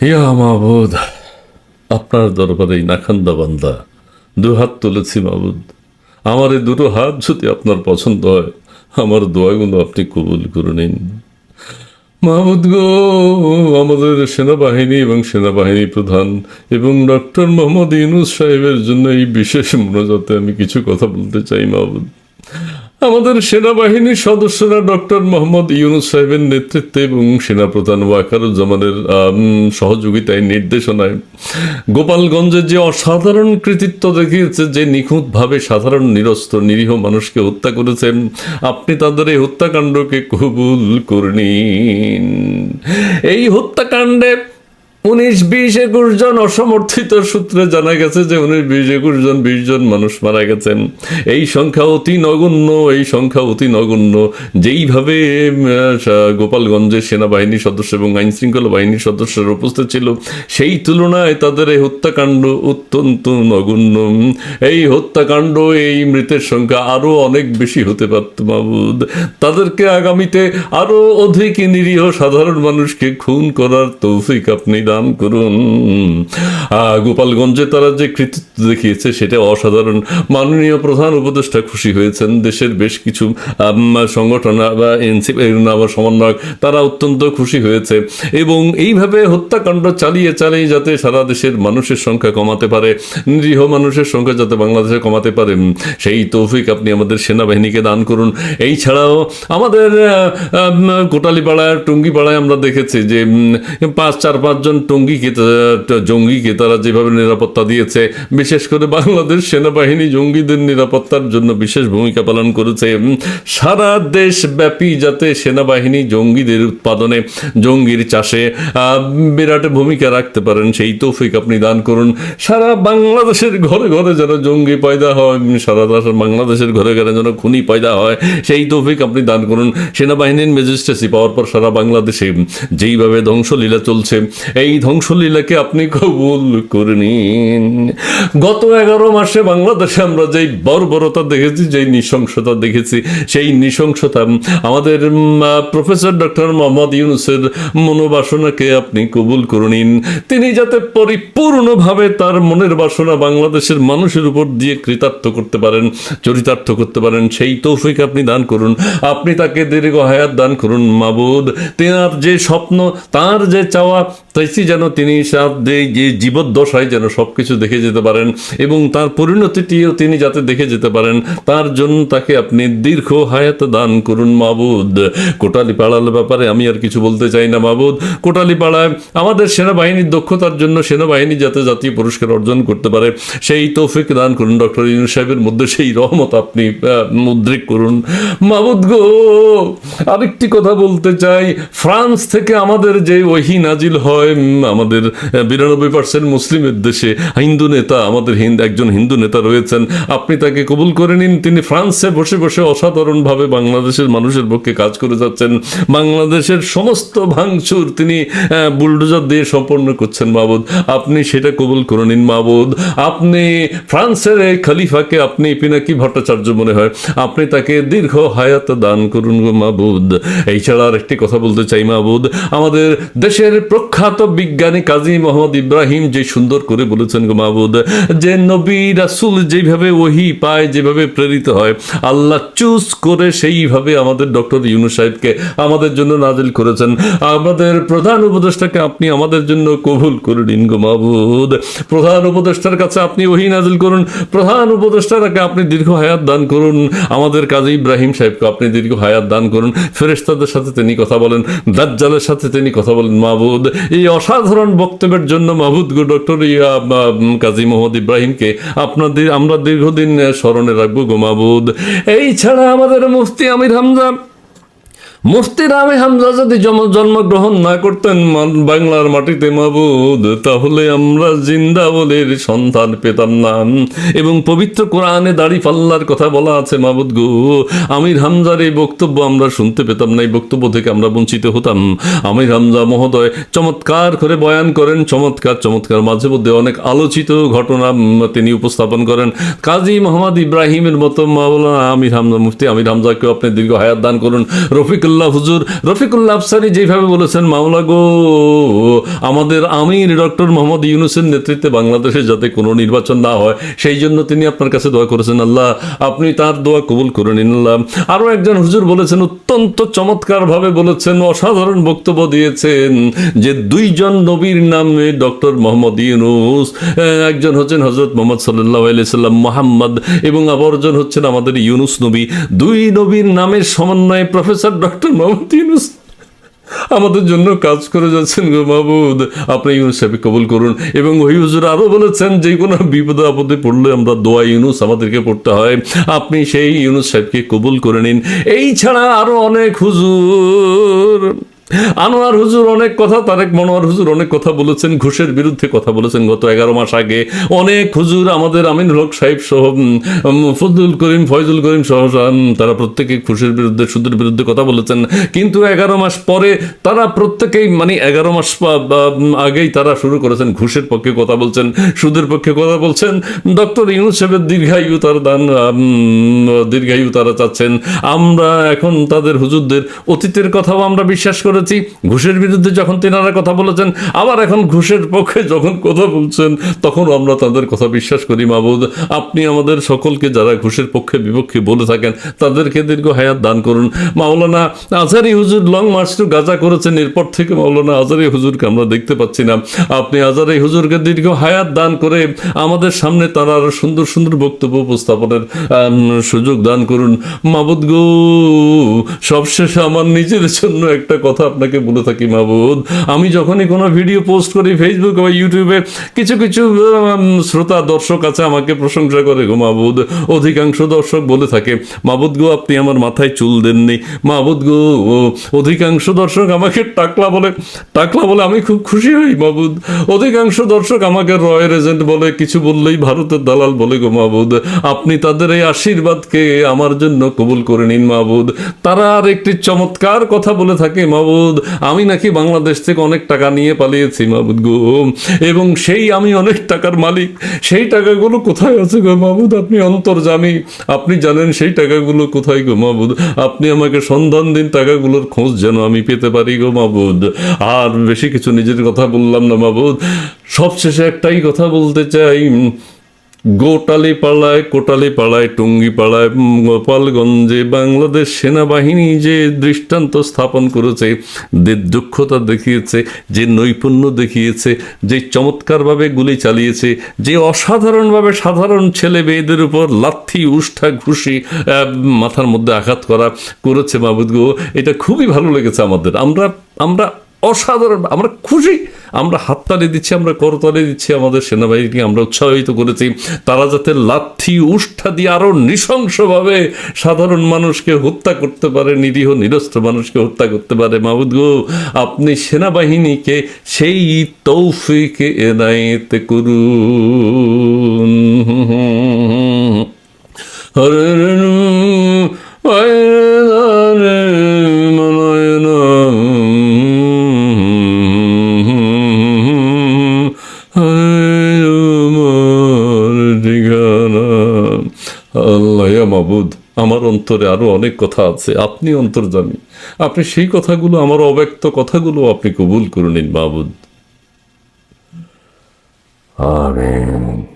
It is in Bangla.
হিয়া মাহবুদ আপনার দরবারে নাখান্দা বান্দা দু হাত তুলেছি মাহবুদ আমার এই দুটো হাত যদি আপনার পছন্দ হয়, আমার দোয়াগুলো আপনি কবুল করে নিন। মাহমুদ গো, আমাদের সেনাবাহিনী এবং সেনাবাহিনী প্রধান এবং ডক্টর মোহাম্মদ ইউনুস সাহেবের জন্য এই বিশেষ মনোজাতে আমি কিছু কথা বলতে চাই মাহমুদ আমাদের সেনাবাহিনীর সদস্যরা ডক্টর মোহাম্মদ ইউনুস সাহেবের নেতৃত্বে এবং সেনাপ্রধান ওয়াকারুজ্জামানের সহযোগিতায় নির্দেশনায়। গোপালগঞ্জে যে অসাধারণ কৃতিত্ব দেখিয়েছে, যে নিখুঁতভাবে সাধারণ, নিরস্ত্র, নিরীহ মানুষকে হত্যা করেছেন, আপনি তাদের এই হত্যাকাণ্ডকে কবুল করে নিন। এই হত্যাকাণ্ডে উনিশ বিশ একুশ জন অসমর্থিত সূত্রে জানা গেছে যে উনিশ বিশ একুশ জন বিশ জন মানুষ মারা গেছেন। এই সংখ্যা অতি নগণ্য, এই সংখ্যা অতি নগণ্য। যেইভাবে গোপালগঞ্জের সেনাবাহিনীর সদস্য এবং আইন শৃঙ্খলা বাহিনীর সদস্যরা উপস্থিত ছিল, সেই তুলনায় তাদের এই হত্যাকাণ্ড অত্যন্ত নগণ্য। এই হত্যাকাণ্ড, এই মৃতের সংখ্যা আরও অনেক বেশি হতে পারত মাহবুদ তাদেরকে আগামীতে আরও অধিক নিরীহ সাধারণ মানুষকে খুন করার তৌফিক আপনি দান করুন। আহ, গোপালগঞ্জে তারা যে কৃতিত্ব দেখিয়েছে সেটা অসাধারণ। মাননীয় প্রধান উপদেষ্টা খুশি হয়েছেন। দেশের বেশ কিছু সংগঠন বা এনসিপি বা সমন্বয়ক তারা অত্যন্ত খুশি হয়েছে। এবং এইভাবে হত্যাকাণ্ড চালিয়ে চালিয়ে যাতে সারা দেশের মানুষের সংখ্যা কমাতে পারে নিরীহ মানুষের সংখ্যা যাতে বাংলাদেশে কমাতে পারে সেই তৌফিক আপনি আমাদের সেনাবাহিনীকে দান করুন। এই ছাড়াও আমাদের কোটালিপাড়ায় টুঙ্গিপাড়ায় আমরা দেখেছি যে পাঁচ চার পাঁচজন টঙ্গিকে জঙ্গিকে তারা যেভাবে নিরাপত্তা দিয়েছে, বিশেষ করে বাংলাদেশ সেনাবাহিনী জঙ্গিদের নিরাপত্তার জন্য বিশেষ ভূমিকা পালন করেছে। সারা দেশব্যাপী যাতে সেনাবাহিনী জঙ্গিদের উৎপাদনে জঙ্গির চাষে বিরাট ভূমিকা রাখতে পারেন, সেই তৌফিক আপনি দান করুন। সারা বাংলাদেশের ঘরে ঘরে যেন জঙ্গি পয়দা হয় সারা দেশের বাংলাদেশের ঘরে ঘরে যেন খুনি পয়দা হয়, সেই তৌফিক আপনি দান করুন। সেনাবাহিনীর ম্যাজিস্ট্রেসি পাওয়ার পর সারা বাংলাদেশে যেইভাবে ধ্বংসলীলা চলছে, এই ধ্বংসলীলাকে আপনি কবুল করে নিন গত এগারো মাসে বাংলাদেশে আমরা যেই বর্বরতা দেখেছি, যেই নৃশংসতা দেখেছি, সেই নৃশংসতা, আমাদের প্রফেসর ডক্টর মোহাম্মদ ইউনুসের মনোবাসনাকে আপনি কবুল করে নিন তিনি যাতে পরিপূর্ণভাবে তার মনের বাসনা বাংলাদেশের মানুষের উপর দিয়ে কৃতার্থ করতে পারেন, চরিতার্থ করতে পারেন, সেই তৌফিক আপনি দান করুন। আপনি তাকে দীর্ঘ হায়াত দান করুন, মাবুদ। তেনার যে স্বপ্ন, তার যে চাওয়া তাইছি যেন তিনি সাথ- যে- জীবদ্দশায় যেন সব কিছু দেখে যেতে পারেন এবং তার পরিণতিটিও তিনি যাতে দেখে যেতে পারেন, তার জন্য তাকে আপনি দীর্ঘ হায়াত দান করুন মাবুদ। কোটালি পাড়ার ব্যাপারে আমি আর কিছু বলতে চাই না মাবুদ। কোটালি পাড়ায় আমাদের সেনাবাহিনীর দক্ষতার জন্য সেনাবাহিনী যাতে জাতীয় পুরস্কার অর্জন করতে পারে, সেই তৌফিক দান করুন ডক্টর ইউনুস সাহেবের মধ্যে, সেই রহমত আপনি মুদ্রিক করুন। মাবুদ গো, আরেকটি কথা বলতে চাই, ফ্রান্স থেকে আমাদের যে ওহি নাজিল হয় আমাদের বিরানব্বই পার্সেন্ট মুসলিমের দেশে হিন্দু নেতা, আমাদের হিন্দু একজন হিন্দু নেতা রয়েছেন। আপনি তাকে কবুল করে নিন। তিনি ফ্রান্সে বসে বসে অসাধারণভাবে বাংলাদেশের মানুষের পক্ষে কাজ করে যাচ্ছেন। বাংলাদেশের সমস্ত ভাঙচুর তিনি বুলডোজার দিয়ে সম্পন্ন করছেন মাবুদ আপনি সেটা কবুল করে নিন মাবুদ আপনি ফ্রান্সের এই খলিফাকে আপনি পিনাকি ভট্টাচার্য মনে হয়। আপনি তাকে দীর্ঘ হায়াত দান করুন মাবুদ এই ছাড়া আর একটি কথা বলতে চাই মাবুদ আমাদের দেশের প্রখ্যাত বিজ্ঞানী কাজী মোহাম্মদ ইব্রাহিম যে সুন্দর করে বলেছেন গো মাবুদ যে নবী রাসুল যেভাবে ওহি পায়, যেভাবে প্রেরিত হয়, আল্লাহ চুজ করে সেইভাবে আমাদের ডক্টর ইউনুস সাহেবকে আমাদের জন্য নাজিল করেছেন। আমাদের প্রধান উপদেষ্টাকে আপনি আমাদের জন্য কবুল করে দিন গো মাবুদ প্রধান উপদেষ্টার কাছে আপনি ওহি নাজিল করুন, প্রধান উপদেষ্টাকে আপনি দীর্ঘ হায়াত দান করুন, আমাদের কাজী ইব্রাহিম সাহেবকে আপনি দীর্ঘ হায়াত দান করুন। ফেরেস্তাদের সাথে তিনি কথা বলেন, দাজ্জালের সাথে তিনি কথা বলেন, মাহবুদ, এই অসাধারণ বক্তব্যের জন্য মাহবুদ ডক্টর ইয়া কাজী মোহাম্মদ ইব্রাহিমকে আপনাদের আমরা দীর্ঘদিন স্মরণে রাখব গো মাহবুদ এই ছাড়া আমাদের মুফতি আমির হামজা মুফতি রামে হামজা যদি জন্মগ্রহণ না করতেন বাংলার মাটিতে মাবুদ, তাহলে আমরা জিন্দাবলের সন্তান পেতাম না। এবং পবিত্র কোরআনে দাড়ি পাল্লার কথা বলা আছে, মাবুদ গো। আমির হামজার এই বক্তব্য আমরা শুনতে পেতাম না, এই বক্তব্য থেকে আমরা বঞ্চিত হতাম। আমির হামজা মহোদয় চমৎকার করে বয়ান করেন, চমৎকার চমৎকার। মাঝে মধ্যে অনেক আলোচিত ঘটনা তিনি উপস্থাপন করেন। কাজী মোহাম্মদ ইব্রাহিমের মতো মাওলানা আমির হামজা মুফতি আমির হামজাকেও আপনি দীর্ঘ হায়াত দান করুন। রফিকুল্লাহ রফিকুল্লাহ, হুজুর রফিকুল্লাহ আফসারি যেভাবে বলেছেন, মাওলা গো, আমাদের আমির ডক্টর মোহাম্মদ ইউনুসের নেতৃত্বে বাংলাদেশে যাতে কোনো নির্বাচন না হয়, সেই জন্য তিনি আপনার কাছে দোয়া করেছেন, আল্লাহ আপনি তার দোয়া কবুল করে নিন, আল্লাহ। আরও একজন হুজুর বলেছেন, অত্যন্ত চমৎকারভাবে বলেছেন, অসাধারণ বক্তব্য দিয়েছেন যে দুইজন নবীর নামে ডক্টর মোহাম্মদ ইউনুস একজন হচ্ছেন হজরত মোহাম্মদ সাল্লাহ আলাইসাল্লাম মোহাম্মদ এবং অপরজন হচ্ছেন আমাদের ইউনুস নবী। দুই নবীর নামের সমন্বয়ে প্রফেসর ডক্টর মোহাম্মদ ইউনুস আমাদের জন্য কাজ করে যাচ্ছেন গো মাহবুদ আপনি ইউনুস সাহেব কবুল করুন। এবং ওই হুজুর আরও বলেছেন, যে কোনো বিপদে আপদে পড়লে আমরা দোয়া ইউনুস আমাদেরকে পড়তে হয়। আপনি সেই ইউনুস সাহেবকে কবুল করে নিন। এই ছাড়া আরও অনেক হুজুর। আনোয়ার হুজুর অনেক কথা তারেক মনোয়ার হুজুর অনেক কথা বলেছেন ঘুষের বিরুদ্ধে কথা বলেছেন গত এগারো মাস আগে। অনেক হুজুর আমাদের আমিন হক সাহেব সহ উম, ফজলুল করিম ফয়জুল করিম সহ তারা প্রত্যেকে ঘুষের বিরুদ্ধে সুদের বিরুদ্ধে কথা বলেছেন। কিন্তু এগারো মাস পরে তারা প্রত্যেকেই মানে এগারো মাস আগেই তারা শুরু করেছেন ঘুষের পক্ষে কথা বলছেন সুদের পক্ষে কথা বলছেন। ডক্টর ইউনুস সাহেবের দীর্ঘায়ু তার দান দীর্ঘায়ু তারা চাচ্ছেন। আমরা এখন তাদের হুজুরদের অতীতের কথাও আমরা বিশ্বাস করেছি। ঘুষের বিরুদ্ধে যখন তেনারা কথা বলেছেন, আবার এখন ঘুষের পক্ষে যখন কথা বলছেন, তখন আমরা তাদের কথা বিশ্বাস করি মাবুদ আপনি আমাদের সকলকে যারা ঘুষের পক্ষে বিপক্ষে বলে থাকেন, তাদেরকে দীর্ঘ হায়াত দান করুন। মাওলানা আজারি হুজুর লং মার্চ টু গাজা করেছেন, এরপর থেকে মাওলানা আজারি হুজুরকে আমরা দেখতে পাচ্ছি না। আপনি আজারি হুজুরকে দীর্ঘ হায়াত দান করে আমাদের সামনে তারা আরও সুন্দর সুন্দর বক্তব্য উপস্থাপনের সুযোগ দান করুন। মাবুদ গো, সবশেষে আমার নিজের জন্য একটা কথা আপনাকে বলে থাকি মাবুদ আমি যখনই কোনো ভিডিও পোস্ট করি ফেসবুক বা ইউটিউবে কিছু কিছু শ্রোতা, দর্শক আছে আমাকে প্রশংসা করে গো মাবুদ অধিকাংশ দর্শক বলে থাকে মাবুদ গো, আপনি আমার মাথায় চুল দেননি। মাবুদ গো অধিকাংশ দর্শক আমাকে টাকলা বলে টাকলা বলে আমি খুব খুশি হই মাবুদ অধিকাংশ দর্শক আমাকে রয়্যাল এজেন্ট বলে, কিছু বললেই ভারতের দালাল বলে গো মাবুদ আপনি তাদের এই আশীর্বাদকে আমার জন্য কবুল করে নিন মাবুদ তারা আর একটি চমৎকার কথা বলে থাকে মাবুদ আমি নাকি বাংলাদেশ থেকে অনেক টাকা নিয়ে পালিয়েছি মাবুদ গো। এবং সেই আমি অনেক টাকার মালিক, সেই টাকাগুলো কোথায় আছে গো মাবুদ আপনি অন্তর্জামী আপনি জানেন সেই টাকাগুলো কোথায় গো মাবুদ আপনি আমাকে সন্ধান দিন, টাকাগুলোর খোঁজ যেন আমি পেতে পারি গো মাবুদ আর বেশি কিছু নিজের কথা বললাম না মাবুদ সবশেষে একটাই কথা বলতে চাই গোটালি পাড়ায় কোটালি পাড়ায় টুঙ্গি পাড়ায় গোপালগঞ্জে বাংলাদেশ সেনাবাহিনী যে দৃষ্টান্ত স্থাপন করেছে, যে দক্ষতা দেখিয়েছে, যে নৈপুণ্য দেখিয়েছে, যে চমৎকারভাবে গুলি চালিয়েছে, যে অসাধারণভাবে সাধারণ ছেলে মেয়েদের উপর লাথি, উষ্ঠা, ঘুষি মাথার মধ্যে আঘাত করা করেছে মাহবুদ গো এটা খুবই ভালো লেগেছে আমাদের। আমরা আমরা অসাধারণ, আমরা খুশি আমরা হাততালি দিচ্ছি, আমরা করতালি দিচ্ছি, আমাদের সেনাবাহিনীকে আমরা উৎসাহিত করেছি। তারা যাতে লাথি উষ্ঠা দিয়ে আরও নৃশংসভাবে সাধারণ মানুষকে হত্যা করতে পারে, নিরীহ, নিরস্ত্র মানুষকে হত্যা করতে পারে। মাহবুদ গো, আপনি সেনাবাহিনীকে সেই তৌফিক এনায়েত করুন। হরে আল্লাহ মাবুদ, আমার অন্তরে আরও অনেক কথা আছে, আপনি অন্তর্জামী। আপনি সেই কথাগুলো, আমার অব্যক্ত কথাগুলো আপনি কবুল করে নিন, মাবুদ। আমিন।